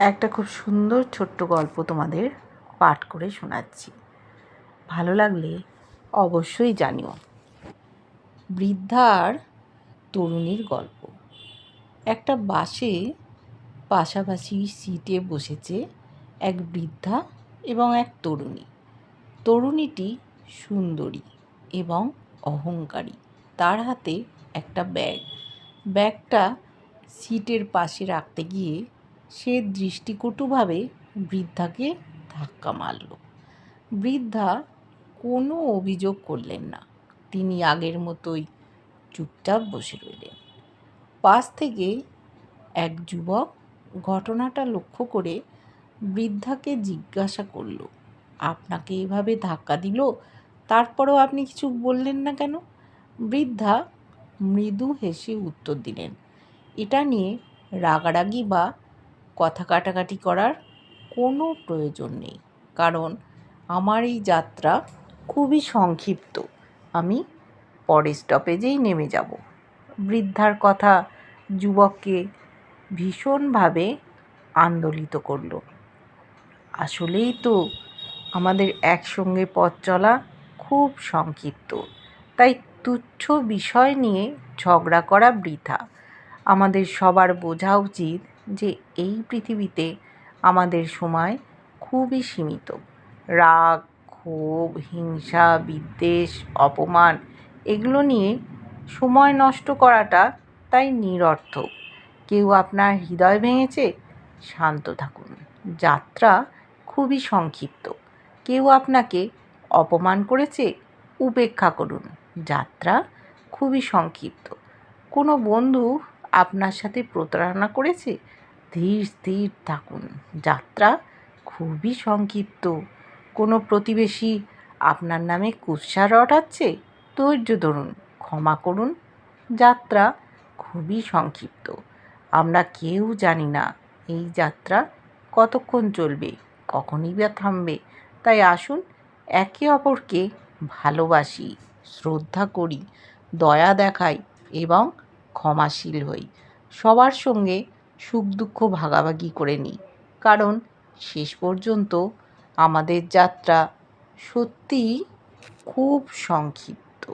একটা খুব সুন্দর ছোট্ট গল্প তোমাদের পাঠ করে শোনাচ্ছি। ভালো লাগলে অবশ্যই জানিও। বৃদ্ধার তরুণীর গল্প। একটা বাসে পাশাপাশি সিটে বসেছে এক বৃদ্ধা এবং এক তরুণী। তরুণীটি সুন্দরী এবং অহংকারী। তার হাতে একটা ব্যাগ। ব্যাগটা সিটের পাশে রাখতে গিয়ে সে দৃষ্টিকটুভাবে বৃদ্ধাকে ধাক্কা মারল। বৃদ্ধা কোনো অভিযোগ করলেন না। তিনি আগের মতোই চুপচাপ বসে রইলেন। পাশ থেকে এক যুবক ঘটনাটা লক্ষ্য করে বৃদ্ধাকে জিজ্ঞাসা করল, আপনাকে এভাবে ধাক্কা দিল? তারপরেও আপনি কিছু বললেন না কেন? বৃদ্ধা মৃদু হেসে উত্তর দিলেন, এটা নিয়ে রাগারাগি বা কথা কাটাকাটি করার কোনো প্রয়োজন নেই। কারণ আমার এই যাত্রা খুবই সংক্ষিপ্ত। আমি পরের স্টপেজেই নেমে যাব। বৃদ্ধার কথা যুবককে ভীষণভাবে আন্দোলিত করল। আসলেই তো আমাদের একসঙ্গে পথ চলা খুব সংক্ষিপ্ত। তাই তুচ্ছ বিষয় নিয়ে ঝগড়া করা বৃথা। আমাদের সবার বোঝা উচিত যে এই পৃথিবীতে আমাদের সময় খুবই সীমিত। রাগ, ক্ষোভ, হিংসা, বিদ্বেষ, অপমান এগুলো নিয়ে সময় নষ্ট করাটা তাই নিরর্থক। কেউ আপনার হৃদয় ভেঙেছে, শান্ত থাকুন। যাত্রা খুবই সংক্ষিপ্ত। কেউ আপনাকে অপমান করেছে, উপেক্ষা করুন। যাত্রা খুবই সংক্ষিপ্ত। কোনো বন্ধু আপনার সাথে প্রতারণা করেছে ধীর, স্থির থাকুন। যাত্রা খুবই সংক্ষিপ্ত। কোনো প্রতিবেশী আপনার নামে কুৎসা রটাচ্ছে? ধৈর্য ধরুন, ক্ষমা করুন। যাত্রা খুবই সংক্ষিপ্ত। আমরা কেউ জানি না এই যাত্রা কতক্ষণ চলবে, কখনই বা থামবে। তাই আসুন, একে অপরকে ভালোবাসি, শ্রদ্ধা করি, দয়া দেখাই এবং ক্ষমাশীল হই। সবার সঙ্গে সুখ দুঃখ ভাগাভাগি করে নিই। কারণ শেষ পর্যন্ত আমাদের যাত্রা সত্যিই খুব সংক্ষিপ্ত।